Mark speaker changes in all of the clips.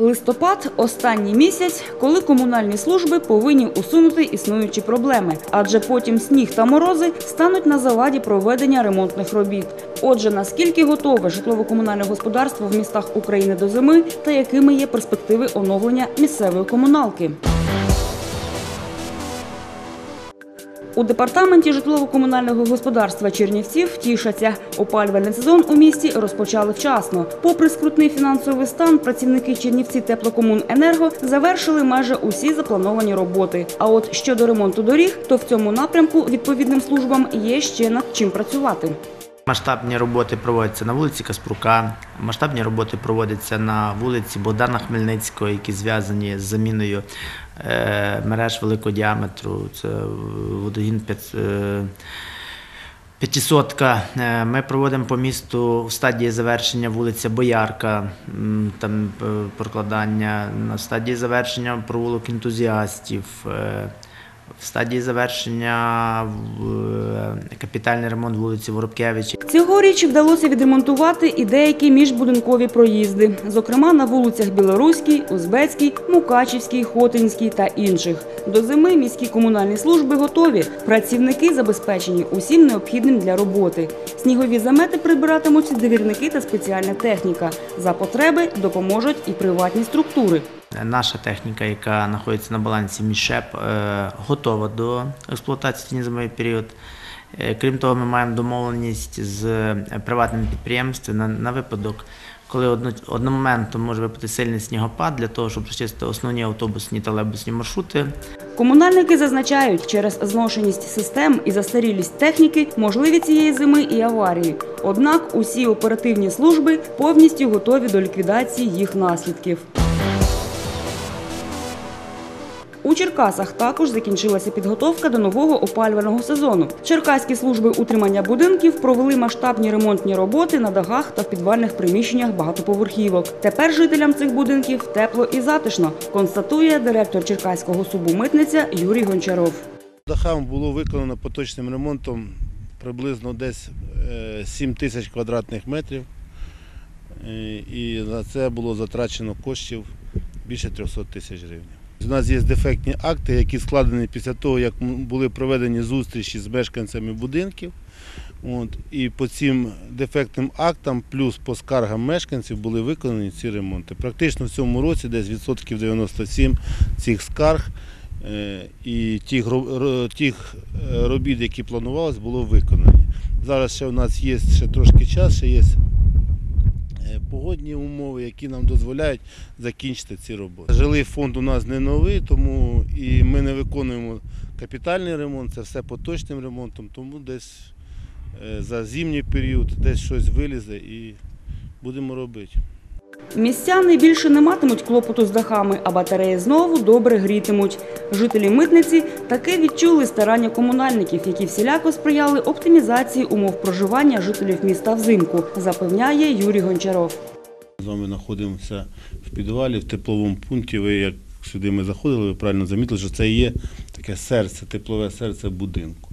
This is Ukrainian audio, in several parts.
Speaker 1: Листопад останній місяць, коли комунальні служби повинні усунути існуючі проблеми, адже потім сніг та морози стануть на заваді проведення ремонтних робіт. Отже, наскільки готове житлово-комунальне господарство в містах України до зими та якими є перспективи оновлення місцевої комуналки? У департаменті житлово-комунального господарства Чернівців тішаться. Опалювальний сезон у місті розпочали вчасно. Попри скрутний фінансовий стан, працівники Чернівці теплокомуненерго завершили майже усі заплановані роботи. А от щодо ремонту доріг, то в цьому напрямку відповідним службам є ще над чим працювати.
Speaker 2: Масштабні роботи проводяться на вулиці Каспрука. Масштабні роботи проводяться на вулиці Богдана Хмельницького, які зв'язані з заміною е, мереж великого діаметру. Це водогін 5, е. Е, Ми проводимо по місту в стадії завершення вулиця Боярка, там прокладання, на стадії завершення провулок ентузіастів. Е, В стадії завершення в- капітальний ремонт вулиці Воробкевича.
Speaker 1: Цьогоріч вдалося відремонтувати і деякі міжбудинкові проїзди, зокрема на вулицях Білоруській, Узбецькій, Мукачівській, Хотинській та інших. До зими міські комунальні служби готові. Працівники забезпечені усім необхідним для роботи. Снігові замети прибиратимуть довірники та спеціальна техніка. За потреби допоможуть і приватні структури.
Speaker 2: Наша техніка, яка знаходиться на балансі Мішеп, е, готова до експлуатації в зимовий період. Е, Крім того, ми маємо домовленість з е, приватними підприємствами на, випадок, коли одно, одномоментно може випати сильний снігопад для того, щоб прочистити основні автобусні та лебусні маршрути.
Speaker 1: Комунальники зазначають, через зношеність систем і застарілість техніки можливі цієї зими і аварії. Однак усі оперативні служби повністю готові до ліквідації їх наслідків. У Черкасах також закінчилася підготовка до нового опалювального сезону. Черкаські служби утримання будинків провели масштабні ремонтні роботи на дахах та в підвальних приміщеннях багатоповерхівок. Тепер жителям цих будинків тепло і затишно, констатує директор Черкаського субу митниця Юрій Гончаров.
Speaker 3: Дахам було виконано поточним ремонтом приблизно десь е, 7 тисяч квадратних метрів. Е, І на це було затрачено коштів більше 300 тисяч гривень. У нас є дефектні акти, які складені після того, як були проведені зустрічі з мешканцями будинків. От, і по цим дефектним актам, плюс по скаргам мешканців, були виконані ці ремонти. Практично в цьому році десь відсотків 97 цих скарг е, і тих, тих е, робіт, які планувалось, було виконані. Зараз ще у нас є ще трошки час, ще є погодні умови, які нам дозволяють закінчити ці роботи. Жилий фонд у нас не новий, тому і ми не виконуємо капітальний ремонт, це все поточним ремонтом, тому десь е, за зимній період десь щось вилізе і будемо робити.
Speaker 1: Містяни більше не матимуть клопоту з дахами, а батареї знову добре грітимуть. Жителі митниці таки відчули старання комунальників, які всіляко сприяли оптимізації умов проживання жителів міста взимку, запевняє Юрій Гончаров.
Speaker 3: З вами знаходимося в підвалі, в тепловому пункті. Ви як сюди ми заходили, ви правильно замітили, що це є таке серце, теплове серце будинку.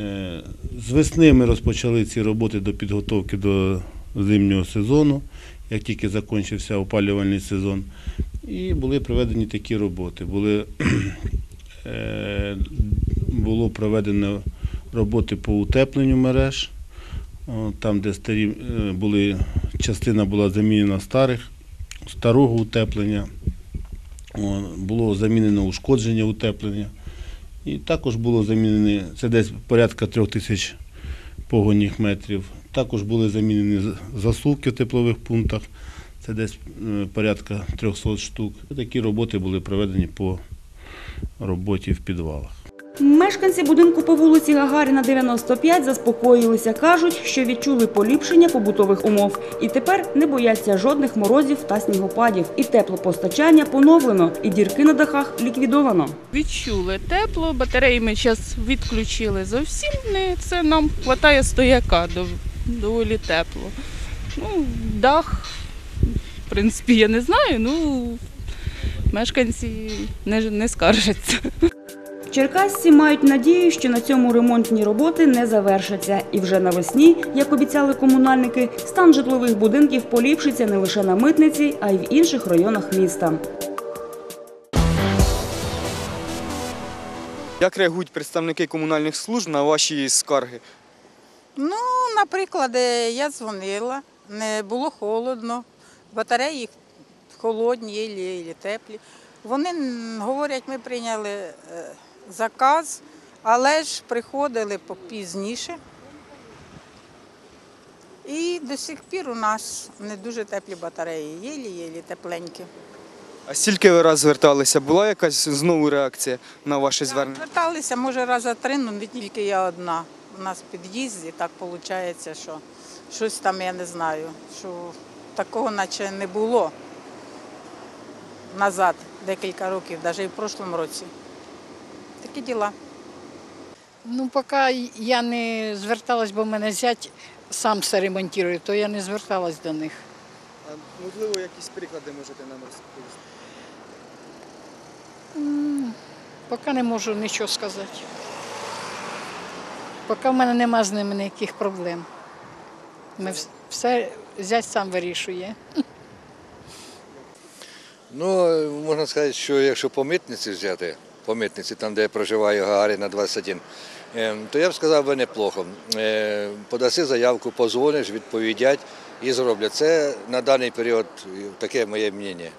Speaker 3: Е, З весни ми розпочали ці роботи до підготовки до зимнього сезону, як тільки закінчився опалювальний сезон. І були проведені такі роботи. Були, е, було проведено роботи по утепленню мереж. Там, де старі е, були, частина була замінена старих, старого утеплення, було замінено ушкодження утеплення. І також було замінені, це десь порядка трьох тисяч погонних метрів. Також були замінені з- засувки в теплових пунктах, це десь е, порядка 300 штук. Такі роботи були проведені по роботі в підвалах.
Speaker 1: Мешканці будинку по вулиці Гагаріна 95 заспокоїлися. Кажуть, що відчули поліпшення побутових умов і тепер не бояться жодних морозів та снігопадів. І теплопостачання поновлено, і дірки на дахах ліквідовано.
Speaker 4: Відчули тепло, батареї ми зараз відключили зовсім це нам вистачає стояка, доволі тепло. Ну, дах, в принципі, я не знаю, ну мешканці не, не скаржаться.
Speaker 1: Черкасці мають надію, що на цьому ремонтні роботи не завершаться. І вже навесні, як обіцяли комунальники, стан житлових будинків поліпшиться не лише на митниці, а й в інших районах міста.
Speaker 5: Як реагують представники комунальних служб на ваші скарги?
Speaker 6: Ну, наприклад, е, я дзвонила, не було холодно, батареї холодні, єлі теплі. Вони говорять, ми прийняли е, заказ, але ж приходили попізніше. І до сих пір у нас не дуже теплі батареї, єлі-єлі тепленькі.
Speaker 5: А стільки ви раз зверталися? Була якась знову реакція на ваше звернення?
Speaker 6: Зверталися, може, раза три, але не тільки я одна. У нас в під'їзді так виходить, що щось там я не знаю, що такого наче не було назад, декілька років, навіть і в прошлому році. Такі діла.
Speaker 7: Ну, поки я не зверталась, бо в мене зять сам все ремонтує, то я не зверталась до них.
Speaker 5: Можливо, якісь приклади можете нам розповісти?
Speaker 7: Поки не можу нічого сказати. Поки в мене нема з ними ніяких проблем. Ми все зять сам вирішує.
Speaker 8: Ну, можна сказати, що якщо по митниці взяти, по митниці, там, де я проживаю, Гагаріна 21, е, то я б сказав би неплохо. Е, Подаси заявку, позвониш, відповідять і зроблять. Це на даний період таке моє мнення.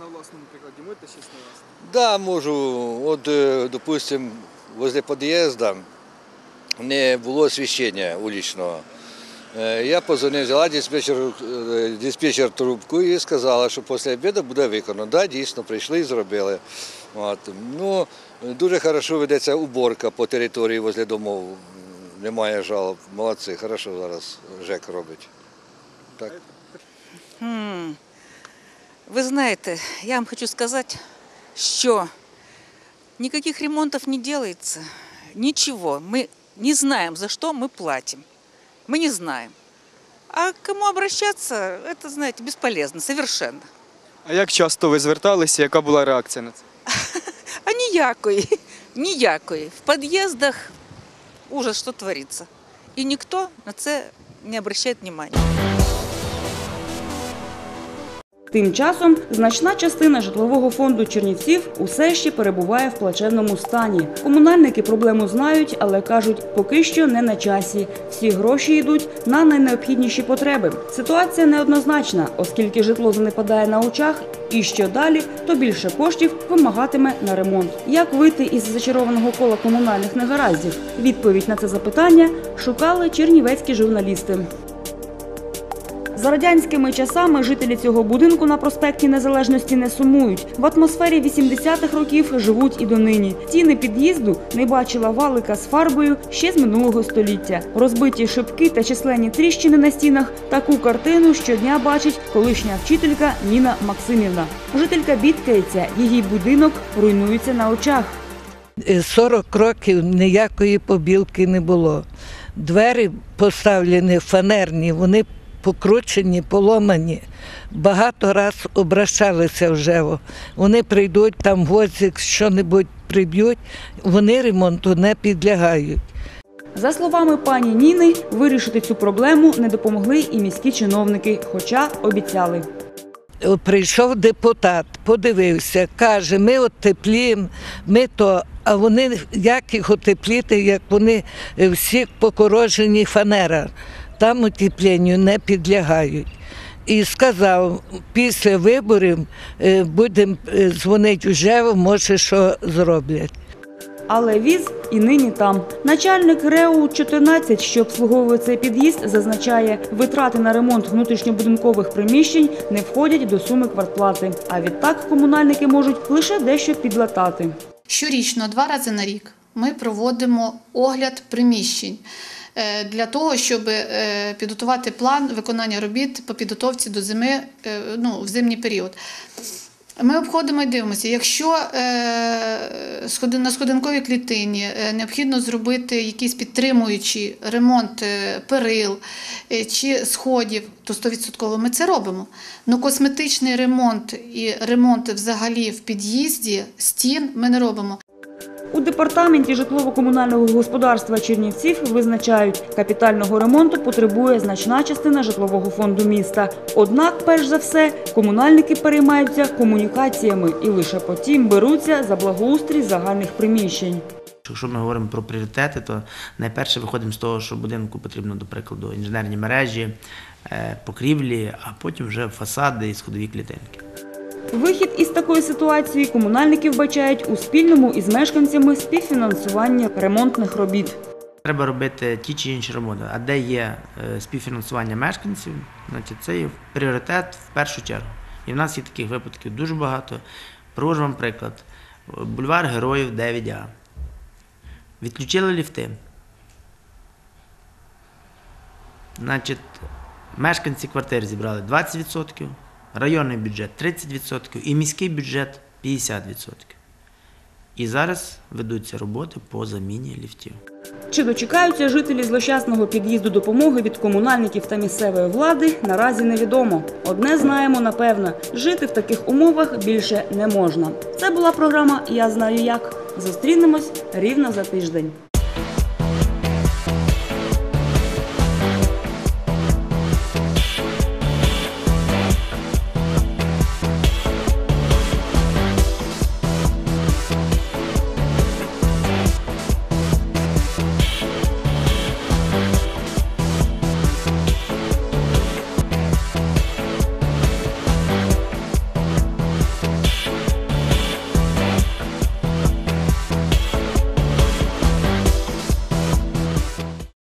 Speaker 5: На власному прикладі можете щось навести?
Speaker 8: Да, можу. От, е, допустим, возле під'їзду не було освіщення улічного. Е, Я позвонив, взяла диспетчер, е, диспетчер трубку і сказала, що після обіду буде виконано. Да, дійсно, прийшли і зробили. От. Ну, дуже хорошо ведеться уборка по території возле домов. Немає жалоб. Молодці, хорошо зараз ЖЕК робить. Так.
Speaker 9: М. Ви знаєте, я вам хочу сказати, що никаких ремонтов не делается, ничего. Мы не знаем, за что мы платим. Мы не знаем. А к кому обращаться, это, знаете, бесполезно совершенно.
Speaker 5: А як часто ви зверталися, яка була реакція на це?
Speaker 9: А ніякої, ніякої. В під'їздах ужас, що твориться. І ніхто на це не обращає внимания.
Speaker 1: Тим часом значна частина житлового фонду Чернівців усе ще перебуває в плачевному стані. Комунальники проблему знають, але кажуть, поки що не на часі. Всі гроші йдуть на найнеобхідніші потреби. Ситуація неоднозначна, оскільки житло занепадає на очах, і що далі, то більше коштів вимагатиме на ремонт. Як вийти із зачарованого кола комунальних негараздів? Відповідь на це запитання шукали чернівецькі журналісти. За радянськими часами жителі цього будинку на проспекті Незалежності не сумують. В атмосфері 80-х років живуть і донині. Стіни під'їзду не бачила валика з фарбою ще з минулого століття. Розбиті шибки та численні тріщини на стінах. Таку картину щодня бачить колишня вчителька Ніна Максимівна. Жителька бідкається, її будинок руйнується на очах.
Speaker 10: Е, 40 років ніякої побілки не було. Двері поставлені фанерні, вони покручені, поломані. Багато раз обращалися вже. Вони прийдуть, там гвоздик, що-небудь приб'ють, вони ремонту не підлягають.
Speaker 1: За словами пані Ніни, вирішити цю проблему не допомогли і міські чиновники, хоча обіцяли.
Speaker 10: Прийшов депутат, подивився, каже, ми отепліємо, ми то. А вони як їх отепліти, як вони е, всі покорожені фанера, там утепленню не підлягають. І сказав, після виборів е, будемо е, дзвонити вже, може, що зроблять.
Speaker 1: Але віз і нині там. Начальник РЕУ 14, що обслуговує цей під'їзд, зазначає, витрати на ремонт внутрішньобудинкових приміщень не входять до суми квартплати. А відтак комунальники можуть лише дещо підлатати.
Speaker 11: Щорічно, два рази на рік, ми проводимо огляд приміщень для того, щоб е, підготувати план виконання робіт по підготовці до зими е, ну, в зимній період. Ми обходимо і дивимося, якщо е, на сходинковій клітині е, необхідно зробити якийсь підтримуючий ремонт е, перил е, чи сходів, то 100% ми це робимо. Но косметичний ремонт і ремонт взагалі в під'їзді стін ми не робимо.
Speaker 1: У департаменті житлово-комунального господарства Чернівців визначають, капітального ремонту потребує значна частина житлового фонду міста. Однак, перш за все, комунальники переймаються комунікаціями і лише потім беруться за благоустрій загальних приміщень.
Speaker 2: Якщо ми говоримо про пріоритети, то найперше виходимо з того, що будинку потрібно, до прикладу, інженерні мережі, е, покрівлі, а потім вже фасади і сходові клітинки.
Speaker 1: Вихід із такої ситуації комунальники вбачають у спільному із мешканцями співфінансування ремонтних робіт.
Speaker 2: Треба робити ті чи інші роботи. А де є е, співфінансування мешканців, значить це є пріоритет в першу чергу. І в нас є таких випадків дуже багато. Привожу вам приклад. Бульвар Героїв 9А. Відключили ліфти. Значить, мешканці квартир зібрали 20%, районний бюджет 30% і міський бюджет 50%. І зараз ведуться роботи по заміні ліфтів.
Speaker 1: Чи дочекаються жителі злощасного під'їзду допомоги від комунальників та місцевої влади, наразі невідомо. Одне знаємо напевно, жити в таких умовах більше не можна. Це була програма Я знаю як. Зустрінемось рівно за тиждень.